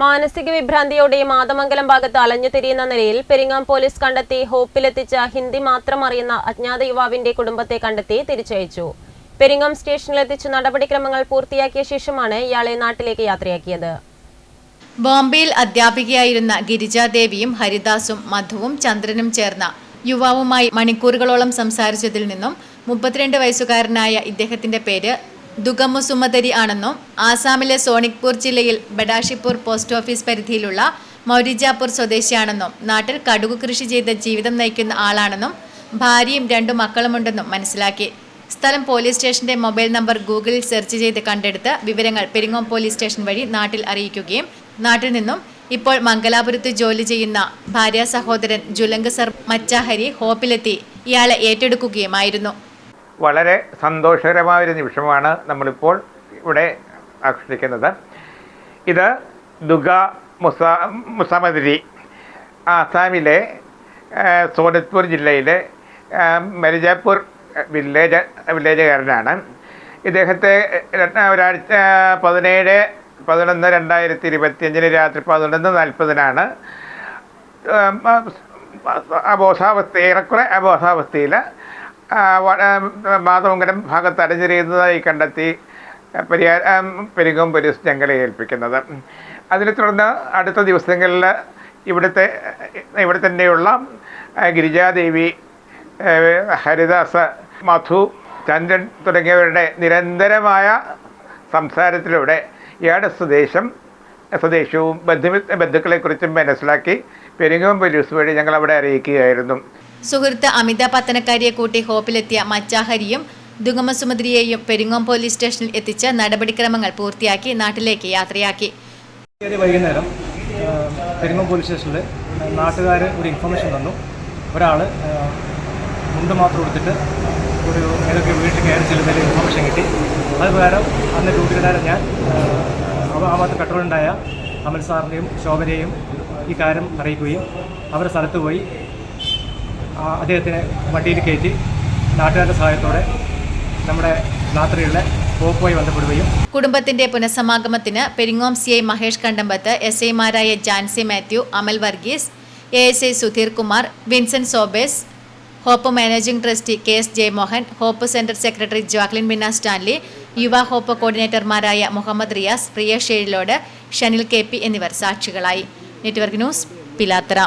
മാനസിക വിഭ്രാന്തിയോടെ മാതമംഗലം ഭാഗത്ത് അലഞ്ഞു തിരിയുന്ന നിലയിൽ പെരിങ്ങാം പോലീസ് കണ്ടെത്തി ഹോപ്പിലെത്തിച്ച ഹിന്ദി മാത്രം അറിയുന്ന അജ്ഞാത യുവാവിന്റെ കുടുംബത്തെ കണ്ടെത്തി തിരിച്ചയച്ചു. പെരിങ്ങാം സ്റ്റേഷനിലെത്തിച്ച് നടപടിക്രമങ്ങൾ പൂർത്തിയാക്കിയ ശേഷമാണ് ഇയാളെ നാട്ടിലേക്ക് യാത്രയാക്കിയത്. ബോംബെയിൽ അധ്യാപികയായിരുന്ന ഗിരിജാദേവിയും ഹരിദാസും മധുവും ചന്ദ്രനും ചേർന്ന യുവാവുമായി മണിക്കൂറുകളോളം സംസാരിച്ചതിൽ നിന്നും മുപ്പത്തിരണ്ട് വയസ്സുകാരനായ ഇദ്ദേഹത്തിന്റെ പേര് ദുഗമുസുമദരി ആണെന്നും ആസാമിലെ സോണിക്പൂർ ജില്ലയിൽ ബഡാഷിപ്പൂർ പോസ്റ്റ് ഓഫീസ് പരിധിയിലുള്ള മൗരിജാപൂർ സ്വദേശിയാണെന്നും നാട്ടിൽ കടുകു കൃഷി ചെയ്ത് ജീവിതം നയിക്കുന്ന ആളാണെന്നും ഭാര്യയും രണ്ടു മക്കളുമുണ്ടെന്നും മനസ്സിലാക്കി. സ്ഥലം പോലീസ് സ്റ്റേഷന്റെ മൊബൈൽ നമ്പർ ഗൂഗിളിൽ സെർച്ച് ചെയ്ത് കണ്ടെടുത്ത് വിവരങ്ങൾ പെരിങ്ങോം പോലീസ് സ്റ്റേഷൻ വഴി നാട്ടിൽ അറിയിക്കുകയും നാട്ടിൽ നിന്നും ഇപ്പോൾ മംഗലാപുരത്ത് ജോലി ചെയ്യുന്ന ഭാര്യ സഹോദരൻ ജുലങ്ക് സർ മച്ചാഹരി ഹോപ്പിലെത്തി. ഇയാളെ ഏറ്റെടുക്കുകയുമായിരുന്നു. വളരെ സന്തോഷകരമായ ഒരു നിമിഷമാണ് നമ്മളിപ്പോൾ ഇവിടെ ആഘോഷിക്കുന്നത് ഇത് ദുഗ മുസ മുസാമതിരി ആസാമിലെ സോനത്പൂർ ജില്ലയിലെ മരിജാപൂർ വില്ലേജ് വില്ലേജുകാരനാണ് ഇദ്ദേഹത്തെ ഒരാഴ്ച പതിനേഴ് പതിനൊന്ന് രണ്ടായിരത്തി ഇരുപത്തിയഞ്ചിന് രാത്രി പതിനൊന്ന് നാൽപ്പതിനാണ് അബോധാവസ്ഥ ഏറെക്കുറെ അബോധാവസ്ഥയിൽ മാതമംഗലം ഭാഗത്ത് അടഞ്ഞിരിക്കുന്നതായി കണ്ടെത്തി പരിയാർ പെരിങ്ങോം പോലീസ് ഞങ്ങളെ ഏൽപ്പിക്കുന്നത്. അതിനെ തുടർന്ന് അടുത്ത ദിവസങ്ങളിൽ ഇവിടുത്തെ ഇവിടെ തന്നെയുള്ള ഗിരിജാദേവി ഹരിദാസ് മധു ചന്ദ്രൻ തുടങ്ങിയവരുടെ നിരന്തരമായ സംസാരത്തിലൂടെ ഇയാളുടെ സ്വദേശം സ്വദേശവും ബന്ധു ബന്ധുക്കളെക്കുറിച്ചും മനസ്സിലാക്കി പെരിങ്ങോം പോലീസ് വഴി ഞങ്ങൾ അവിടെ അറിയിക്കുകയായിരുന്നു. സുഹൃത്ത് അമിത പത്തനക്കാരിയെ കൂട്ടി ഹോപ്പിലെത്തിയ മച്ചാഹരിയും ദുഗമസുമദ്രിയെയും പെരിങ്ങോം പോലീസ് സ്റ്റേഷനിൽ എത്തിച്ച് നടപടിക്രമങ്ങൾ പൂർത്തിയാക്കി നാട്ടിലേക്ക് യാത്രയാക്കി. വൈകുന്നേരം പെരിങ്ങോം പോലീസ് സ്റ്റേഷനിൽ നാട്ടുകാർ ഒരു ഇൻഫർമേഷൻ തന്നു. ഒരാൾ മുണ്ട് മാത്രം എടുത്തിട്ട് ഒരു ഏതൊക്കെ വീട്ടിൽ കയറി ചെല്ലുന്നതിൽ ഇൻഫർമേഷൻ കിട്ടി. അത് പ്രകാരം അന്ന് ഡ്യൂട്ടിയിലായ ഞാൻ ആ ഭാഗത്ത് പെട്രോളുണ്ടായ അമൽ സാറിനെയും ശോഭനയെയും ഈ കാര്യം അറിയിക്കുകയും അവരുടെ സ്ഥലത്ത് പോയി അദ്ദേഹത്തിനെ വണ്ടിയിൽ കയറ്റി നാട്ടുകാരുടെ സഹായത്തോടെ നമ്മുടെ രാത്രിയുള്ള പോപ്പുമായി ബന്ധപ്പെടുകയും കുടുംബത്തിന്റെ പുനഃസമാഗമത്തിന് Peringome C I Mahesh Kandampath S ഐമാരായ Jancy Mathew Amal Varghese A S I Sudheer Kumar Vincent Sobers Hope managing trustee K S Jayamohan Hope centre secretary Jacqueline Minna Stanley യുവ ഹോപ്പ് കോർഡിനേറ്റർമാരായ മുഹമ്മദ് റിയാസ് പ്രിയ ഷെയ്ലോട് ഷനിൽ കെ പി എന്നിവർ സാക്ഷികളായി. Network news Pilathara.